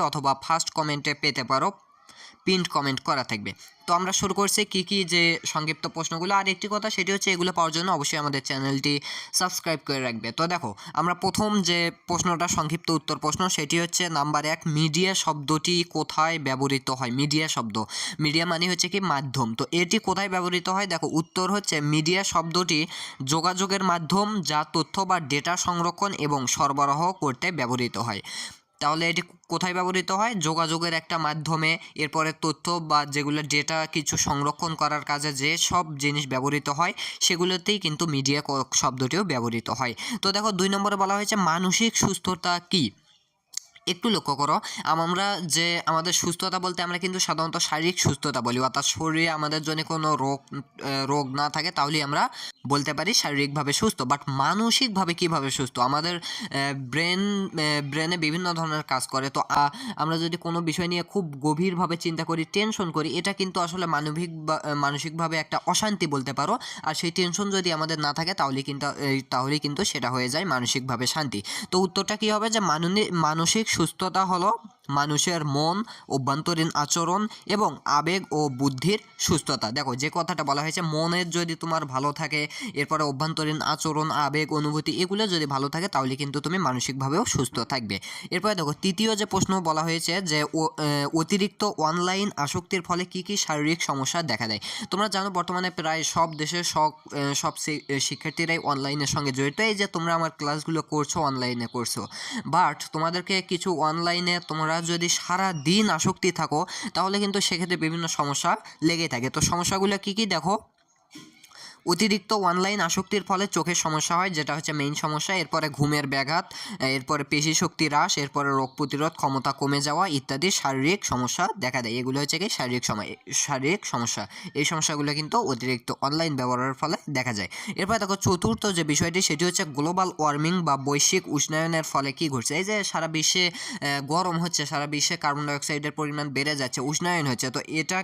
অথবা ফার্স্ট কমেন্টে পেতে পারো। পিন্ট কমেন্ট করা থাকবে। তো আমরা শুরু করছি কী কী যে সংক্ষিপ্ত প্রশ্নগুলো। আর একটি কথা সেটি হচ্ছে এগুলো পাওয়ার জন্য অবশ্যই আমাদের চ্যানেলটি সাবস্ক্রাইব করে রাখবে। তো দেখো, আমরা প্রথম যে প্রশ্নটা, সংক্ষিপ্ত উত্তর প্রশ্ন, সেটি হচ্ছে নাম্বার এক মিডিয়া শব্দটি কোথায় ব্যবহৃত হয়? মিডিয়া শব্দ। মিডিয়া মানে হচ্ছে কি মাধ্যম। তো এটি কোথায় ব্যবহৃত হয়? দেখো, উত্তর হচ্ছে মিডিয়া শব্দটি যোগাযোগের মাধ্যম যা তথ্য বা ডেটা সংরক্ষণ এবং সরবরাহ করতে ব্যবহৃত হয়। তাহলে এটি কোথায় ব্যবহৃত হয়? যোগাযোগের একটা মাধ্যমে। এরপরে তথ্য বা যেগুলো ডেটা কিছু সংরক্ষণ করার কাজে যে সব জিনিস ব্যবহৃত হয়, সেগুলোতেই কিন্তু মিডিয়া শব্দটিও ব্যবহৃত হয়। তো দেখো, দুই নম্বরে বলা হয়েছে, মানসিক সুস্থতা কী? একটু লক্ষ্য করো আমরা যে আমাদের সুস্থতা বলতে আমরা কিন্তু সাধারণত শারীরিক সুস্থতা বলি, অর্থাৎ শরীরে আমাদের জন্য কোনো রোগ রোগ না থাকে তাহলেই আমরা বলতে পারি শারীরিকভাবে সুস্থ বাট মানসিকভাবে কীভাবে সুস্থ? আমাদের ব্রেন ব্রেনে বিভিন্ন ধরনের কাজ করে, তো আমরা যদি কোনো বিষয় নিয়ে খুব গভীরভাবে চিন্তা করি টেনশন করি, এটা কিন্তু আসলে মানবিক মানসিকভাবে একটা অশান্তি বলতে পারো, আর সেই টেনশন যদি আমাদের না থাকে তাহলে কিন্তু তাহলে কিন্তু সেটা হয়ে যায় মানসিকভাবে শান্তি। তো উত্তরটা কী হবে? যে মানসিক সুস্থতা হলো মানুষের মন অভ্যন্তরীণ আচরণ এবং আবেগ ও বুদ্ধির সুস্থতা। দেখো, যে কথাটা বলা হয়েছে মনের যদি তোমার ভালো থাকে, এরপরে অভ্যন্তরীণ আচরণ, আবেগ, অনুভূতি, এগুলো যদি ভালো থাকে, তাহলে কিন্তু তুমি মানসিকভাবেও সুস্থ থাকবে। এরপরে দেখো, তৃতীয় যে প্রশ্ন বলা হয়েছে যে অতিরিক্ত অনলাইন আসক্তির ফলে কি কি শারীরিক সমস্যা দেখা দেয়? তোমরা জানো, বর্তমানে প্রায় সব দেশের সব সব শিক্ষার্থীরাই অনলাইনের সঙ্গে জড়িত। এই যে তোমরা আমার ক্লাসগুলো করছ অনলাইনে করছ বাট তোমাদেরকে কিছু অনলাইনে তোমরা যদি সারা দিন আসক্তি থাকো, তাহলে কিন্তু সেক্ষেত্রে বিভিন্ন সমস্যা লেগে থাকে। তো সমস্যাগুলো কি কি? দেখো। অতিরিক্ত অনলাইন আসক্তির ফলে চোখের সমস্যা হয়, যেটা হচ্ছে মেইন সমস্যা। এরপরে ঘুমের ব্যাঘাত, এরপরে পেশি শক্তি হ্রাস, এরপরে রোগ প্রতিরোধ ক্ষমতা কমে যাওয়া ইত্যাদি শারীরিক সমস্যা দেখা দেয়। এগুলো হচ্ছে কি শারীরিক সময়, শারীরিক সমস্যা। এই সমস্যাগুলো কিন্তু অতিরিক্ত অনলাইন ব্যবহারের ফলে দেখা যায়। এরপরে দেখো চতুর্থ যে বিষয়টি, সেটি হচ্ছে গ্লোবাল ওয়ার্মিং বা বৈশ্বিক উষ্ণায়নের ফলে কি ঘটছে? এই যে সারা বিশ্বে গরম হচ্ছে, সারা বিশ্বে কার্বন ডাইঅক্সাইডের পরিমাণ বেড়ে যাচ্ছে, উষ্ণায়ন হচ্ছে। তো এটা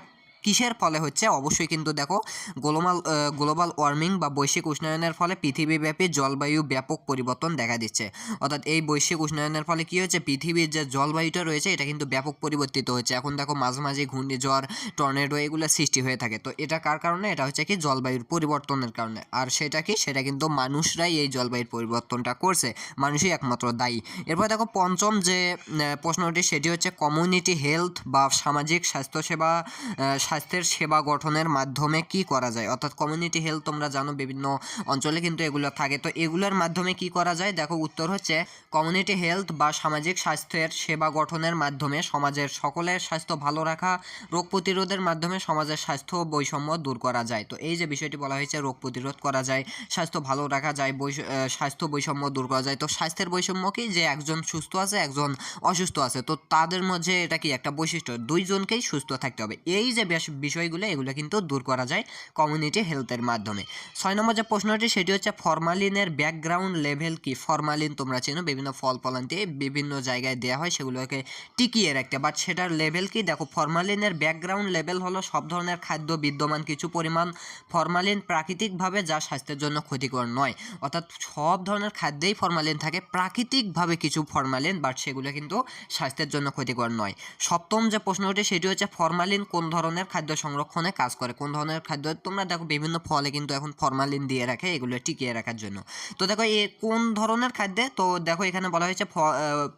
কিসের ফলে হচ্ছে? অবশ্যই কিন্তু দেখো, গ্লোবাল গ্লোবাল ওয়ার্মিং বা বৈশ্বিক উষ্ণায়নের ফলে পৃথিবীব্যাপী জলবায়ু ব্যাপক পরিবর্তন দেখা দিচ্ছে। অর্থাৎ এই বৈশ্বিক উষ্ণায়নের ফলে কি হচ্ছে পৃথিবীর যে জলবায়ুটা রয়েছে, এটা কিন্তু ব্যাপক পরিবর্তিত হচ্ছে। এখন দেখো মাঝে মাঝে ঘূর্ণিঝড়, টর্নেডো এগুলো সৃষ্টি হয়ে থাকে। তো এটা কার কারণে? এটা হচ্ছে কি জলবায়ুর পরিবর্তনের কারণে। আর সেটা কি? সেটা কিন্তু মানুষরাই এই জলবায়ুর পরিবর্তনটা করছে। মানুষই একমাত্র দায়ী। এরপর দেখো, পঞ্চম যে প্রশ্নটি, সেটি হচ্ছে কমিউনিটি হেলথ বা সামাজিক স্বাস্থ্যসেবা স্বাস্থ্যের সেবা গঠনের মাধ্যমে কি করা যায়? অর্থাৎ কমিউনিটি হেলথ তোমরা জানো বিভিন্ন অঞ্চলে কিন্তু এগুলো থাকে। তো এগুলোর মাধ্যমে কি করা যায়? দেখো, উত্তর হচ্ছে কমিউনিটি হেলথ বা সামাজিক স্বাস্থ্যের সেবা গঠনের মাধ্যমে সমাজের সকলের স্বাস্থ্য ভালো রাখা, রোগ প্রতিরোধের মাধ্যমে সমাজের স্বাস্থ্য বৈষম্য দূর করা যায়। তো এই যে বিষয়টি বলা হয়েছে, রোগ প্রতিরোধ করা যায়, স্বাস্থ্য ভালো রাখা যায় স্বাস্থ্য বৈষম্য দূর করা যায়। তো স্বাস্থ্যের বৈষম্য কি? যে একজন সুস্থ আছে, একজন অসুস্থ আছে। তো তাদের মধ্যে এটা কি একটা বৈশিষ্ট্য? দুইজনকেই সুস্থ থাকতে হবে। এই যে বেশ- বিষয়গুলো এগুলো কিন্তু দূর করা যায় কমিউনিটি হেলথের মাধ্যমে। ছয় নম্বর যে প্রশ্নটি, সেটি হচ্ছে ফরমালিনের ব্যাকগ্রাউন্ড লেভেল কি? ফরমালিন তোমরা চেনো, বিভিন্ন ফল ফলান্তি বিভিন্ন জায়গায় দেওয়া হয়, সেগুলোকে টিকিয়ে রাখতে। বাট সেটার লেভেল কি? দেখো ফরমালিনের ব্যাকগ্রাউন্ড লেভেল হলো সব ধরনের খাদ্য বিদ্যমান কিছু পরিমাণ। ফরমালিন প্রাকৃতিকভাবে যা স্বাস্থ্যের জন্য ক্ষতিকর নয়। অর্থাৎ সব ধরনের খাদ্যেই ফরমালিন থাকে, প্রাকৃতিকভাবে কিছু ফরমালিন বাট সেগুলো কিন্তু স্বাস্থ্যের জন্য ক্ষতিকর নয়। সপ্তম যে প্রশ্নটি, সেটি হচ্ছে ফরমালিন কোন ধরনের খাদ্য সংরক্ষণে কাজ করে, কোন ধরনের খাদ্য তোমরা দেখো বিভিন্ন ফলে কিন্তু এখন ফরমালিন দিয়ে রাখে, এগুলো টিকিয়ে রাখার জন্য। তো দেখো এ কোন ধরনের খাদ্যে? তো দেখো এখানে বলা হয়েছে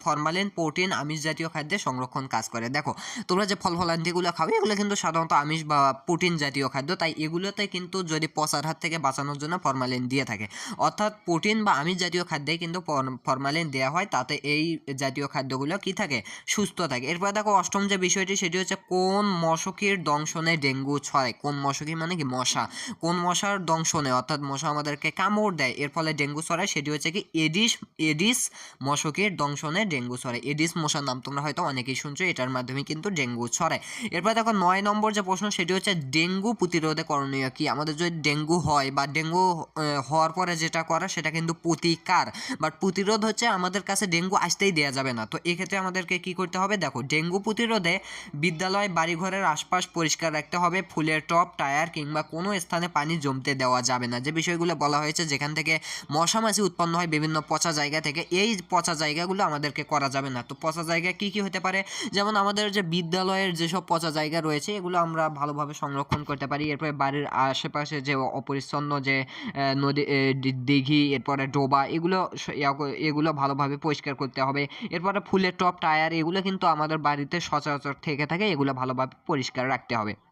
ফরমালিন প্রোটিন আমিষ জাতীয় খাদ্যে সংরক্ষণ কাজ করে। দেখো, তোমরা যে ফল ফলান্তিগুলো খাবে এগুলো কিন্তু সাধারণত আমিষ বা প্রোটিন জাতীয় খাদ্য, তাই এগুলোতে কিন্তু যদি পচার হাত থেকে বাঁচানোর জন্য ফরমালিন দিয়ে থাকে। অর্থাৎ প্রোটিন বা আমিষ জাতীয় খাদ্যে কিন্তু ফরমালিন দেওয়া হয়, তাতে এই জাতীয় খাদ্যগুলো কি থাকে? সুস্থ থাকে। এরপর দেখো অষ্টম যে বিষয়টি, সেটি হচ্ছে কোন মশকির দংশনে ডেঙ্গু ছড়ায়। কোন মশকি মানে কি? মশা। কোন মশার দংশনে? অর্থাৎ মশা আমাদেরকে কামড় দেয়, এর ফলে ডেঙ্গু ছড়ায়, সেটি হচ্ছে কি এডিস এডিস মশকের দংশনে ডেঙ্গু ছড়ায়। এডিস মশার নাম তোমরা হয়তো অনেকেই শুনছো, এটার মাধ্যমে কিন্তু ডেঙ্গু ছড়ায়। এরপর দেখো, নয় নম্বর যে প্রশ্ন, সেটি হচ্ছে ডেঙ্গু প্রতিরোধে করণীয় কি? আমাদের যদি ডেঙ্গু হয় বা ডেঙ্গু হওয়ার পরে যেটা করা, সেটা কিন্তু প্রতিকার। বাট প্রতিরোধ হচ্ছে আমাদের কাছে ডেঙ্গু আসতেই দেওয়া যাবে না। তো এক্ষেত্রে আমাদেরকে কি করতে হবে? দেখো, ডেঙ্গু প্রতিরোধে বিদ্যালয়, বাড়িঘরের আশপাশ পরিষ্কার পরিষ্কার রাখতে হবে। ফুলের টপ টায়ার কিংবা কোনো স্থানে পানি জমতে দেওয়া যাবে না। যে বিষয়গুলো বলা হয়েছে, যেখান থেকে মশা মাছি উৎপন্ন হয় বিভিন্ন পচা জায়গা থেকে, এই পচা জায়গাগুলো আমাদেরকে করা যাবে না। তো পচা জায়গা কি কি হতে পারে? যেমন আমাদের যে বিদ্যালয়ের যেসব পচা জায়গা রয়েছে, এগুলো আমরা ভালোভাবে সংরক্ষণ করতে পারি। এরপরে বাড়ির আশেপাশে যে অপরিচ্ছন্ন যে নদী দিঘি, এরপরে ডোবা, এগুলো এগুলো ভালোভাবে পরিষ্কার করতে হবে। এরপরে ফুলের টপ টায়ার, এগুলো কিন্তু আমাদের বাড়িতে সচরাচর থেকে থাকে, এগুলো ভালোভাবে পরিষ্কার রাখতে হবে llave.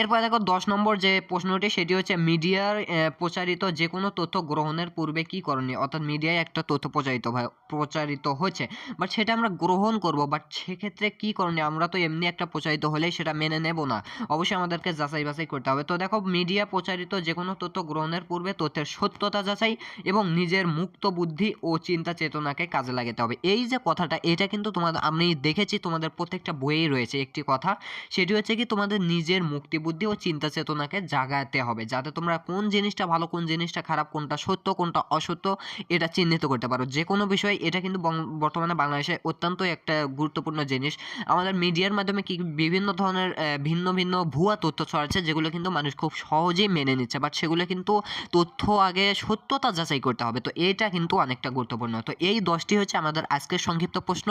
এরপর দেখো দশ নম্বর যে প্রশ্নটি, সেটি হচ্ছে, মিডিয়ার প্রচারিত যে কোনো তথ্য গ্রহণের পূর্বে কি করণীয়? অর্থাৎ মিডিয়ায় একটা তথ্য প্রচারিত প্রচারিত হচ্ছে। বাট সেটা আমরা গ্রহণ করব, বাট সেক্ষেত্রে কি করণীয়? আমরা তো এমনি একটা প্রচারিত হলেই সেটা মেনে নেব না। অবশ্যই আমাদেরকে যাচাই বাছাই করতে হবে। তো দেখো, মিডিয়া প্রচারিত যে কোনো তথ্য গ্রহণের পূর্বে তথ্যের সত্যতা যাচাই এবং নিজের মুক্ত বুদ্ধি ও চিন্তা চেতনাকে কাজে লাগাতে হবে। এই যে কথাটা, এটা কিন্তু তোমাদের, আমি দেখেছি তোমাদের প্রত্যেকটা বইয়েই রয়েছে একটি কথা। সেটি হচ্ছে কি, তোমাদের নিজের মুক্তি বুদ্ধি ও চিন্তা চেতনাকে জাগাতে হবে, যাতে তোমরা কোন জিনিসটা ভালো, কোন জিনিসটা খারাপ, কোনটা সত্য, কোনটা অসত্য, এটা চিহ্নিত করতে পারো। যে কোনো বিষয়, এটা কিন্তু বর্তমানে বাংলাদেশে অত্যন্ত একটা গুরুত্বপূর্ণ জিনিস। আমাদের মিডিয়ার মাধ্যমে কি বিভিন্ন ধরনের ভিন্ন ভিন্ন ভুয়া তথ্য ছড়াচ্ছে, যেগুলো কিন্তু মানুষ খুব সহজেই মেনে নিচ্ছে বাট সেগুলো কিন্তু তথ্য আগে সত্যতা যাচাই করতে হবে। তো এটা কিন্তু অনেকটা গুরুত্বপূর্ণ। তো এই দশটি হচ্ছে আমাদের আজকের সংক্ষিপ্ত প্রশ্ন।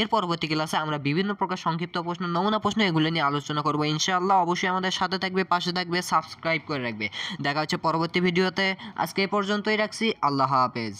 এর পরবর্তী ক্লাসে আমরা বিভিন্ন প্রকার সংক্ষিপ্ত প্রশ্ন, নমুনা প্রশ্ন এগুলো নিয়ে আলোচনা করব, ইনশাআল্লাহ। অবশ্যই আমাদের সাথে থাকবে, পাশে থাকবে সাবস্ক্রাইব করে রাখবে। দেখা হচ্ছে পরবর্তী ভিডিওতে। আজকে এই পর্যন্তই রাখছি। আল্লাহ হাফেজ।